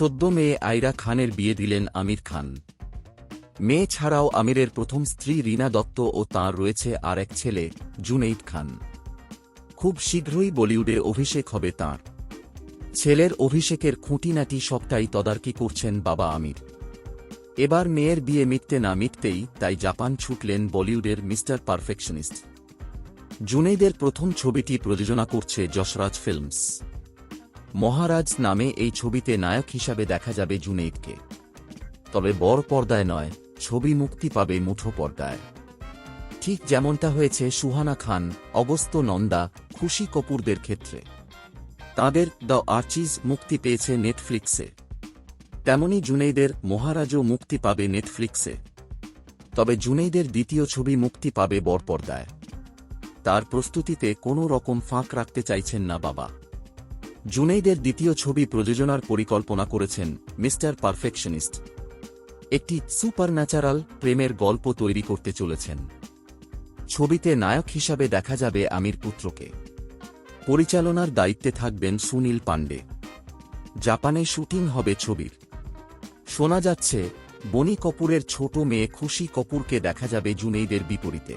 সদ্য মেয়ে আয়রা খানের বিয়ে দিলেন আমির খান। মেয়ে ছাড়াও আমিরের প্রথম স্ত্রী রীনা দত্ত ও তাঁর রয়েছে আর এক ছেলে, জুনেইদ খান। খুব শীঘ্রই বলিউডে অভিষেক হবে তাঁর। ছেলের অভিষেকের খুঁটিনাটি সবটাই তদারকি করছেন বাবা আমির। এবার মেয়ের বিয়ে মিটতে না মিটতেই তাই জাপান ছুটলেন বলিউডের মিস্টার পারফেকশনিস্ট। জুনেইদের প্রথম ছবিটি প্রযোজনা করছে যশরাজ ফিল্মস। মহারাজ নামে এই ছবিতে নায়ক হিসাবে দেখা যাবে জুনেইদকে তবে বড় পর্দায় নয়, ছবি মুক্তি পাবে মুঠো পর্দায়। ঠিক যেমনটা হয়েছে সুহানা খান অগস্ত নন্দা, খুশি কপুরদের ক্ষেত্রে। তাদের দ্য আর্চিজ মুক্তি পেয়েছে নেটফ্লিক্সে। তেমনি জুনেইদের মহারাজও মুক্তি পাবে নেটফ্লিক্সে। তবে জুনেইদের দ্বিতীয় ছবি মুক্তি পাবে বরপর্দায় তার প্রস্তুতিতে কোনো রকম ফাঁক রাখতে চাইছেন না বাবা। জুনেইদের দ্বিতীয় ছবি প্রযোজনার পরিকল্পনা করেছেন মিস্টার পারফেকশনিস্ট। একটি সুপারন্যাচারাল প্রেমের গল্প তৈরি করতে চলেছেন। ছবিতে নায়ক হিসাবে দেখা যাবে আমির পুত্রকে। পরিচালনার দায়িত্বে থাকবেন সুনীল পাণ্ডে। জাপানে শুটিং হবে ছবির। শোনা যাচ্ছে, বনি কপুরের ছোট মেয়ে খুশি কপুরকে দেখা যাবে জুনেইদের বিপরীতে।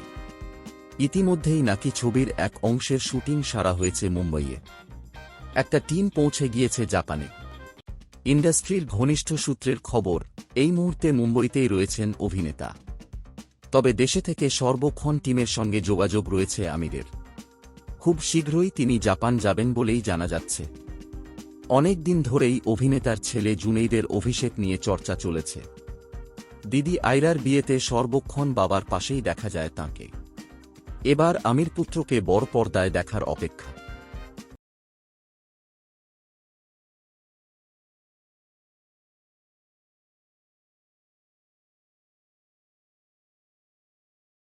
ইতিমধ্যেই নাকি ছবির এক অংশের শুটিং সারা হয়েছে মুম্বইয়ে। একটা টিম পৌঁছে গিয়েছে জাপানে। ইন্ডাস্ট্রির ঘনিষ্ঠ সূত্রের খবর, এই মুহূর্তে মুম্বইতেই রয়েছেন অভিনেতা। তবে দেশে থেকে সর্বক্ষণ টিমের সঙ্গে যোগাযোগ রয়েছে আমিরের। খুব শীঘ্রই তিনি জাপান যাবেন বলেই জানা যাচ্ছে। অনেক দিন ধরেই অভিনেতার ছেলে জুনেইদের অভিষেক নিয়ে চর্চা চলেছে। দিদি আয়রার বিয়েতে সর্বক্ষণ বাবার পাশেই দেখা যায় তাঁকে। এবার আমির পুত্রকে বড় পর্দায় দেখার অপেক্ষা।